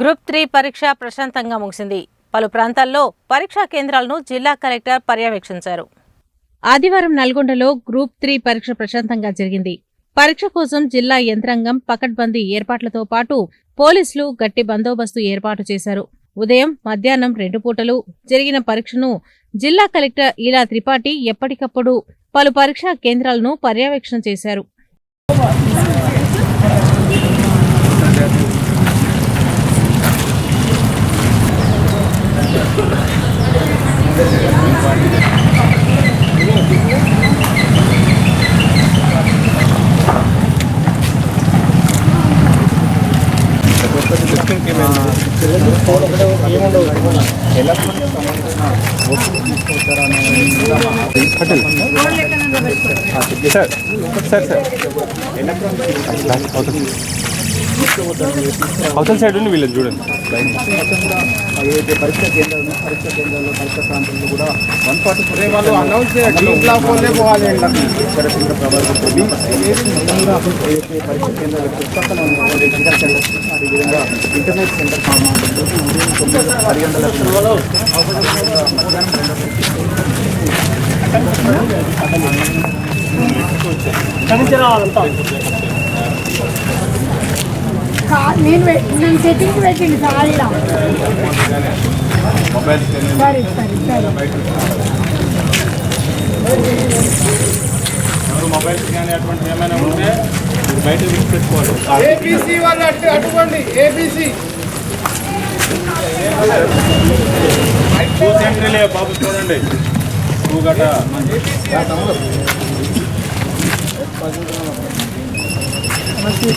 Group three పరీక్ష ప్రశాంతంగా ముగిసింది. పలు ప్రాంతాల్లో పరీక్షా కేంద్రాలను జిల్లా కలెక్టర్ పర్యవేక్షించారు. ఆదివారం నల్గొండలో గ్రూప్ త్రీ పరీక్ష ప్రశాంతంగా జరిగింది. పరీక్ష కోసం జిల్లా యంత్రాంగం పకడ్బందీ ఏర్పాట్లతో పాటు పోలీసులు గట్టి బందోబస్తు ఏర్పాటు చేశారు. ఉదయం మధ్యాహ్నం రెండు పూటలు జరిగిన పరీక్షను జిల్లా కలెక్టర్ ఇలా త్రిపాఠి ఎప్పటికప్పుడు పలు పరీక్షా కేంద్రాలను పర్యవేక్షణ చేశారు. సార్ సార్ సార్ అవతల సైడ్ ఉండి వీళ్ళని చూడండి ఏదైతే పరీక్షా కేంద్రాలు పరీక్షా కేంద్రాల్లో పరీక్షా ప్రాంతాల్లో కూడా వన్ ఫార్టీ ఫోర్ వాళ్ళు ఏదైతే పరీక్ష కేంద్రాలు చుట్టుపక్కల ఉన్నటువంటి సెంటర్స్ అదేవిధంగా ఇంటర్నెట్ సెంటర్ ఉదయం తొమ్మిది గంటల నేను నేను సెట్టింగ్ పెట్టింది ఖాళీలో సరే సరే సరే. మొబైల్ కానీ అటువంటి ఏమైనా ఉంటే బయట తీసి పెట్టుకోవాలి. ఏబీసీ వాళ్ళు అటు అటుకోండి ఏబీసీ టూ సెంట్రీలే బాబు చూడండి. టూ అది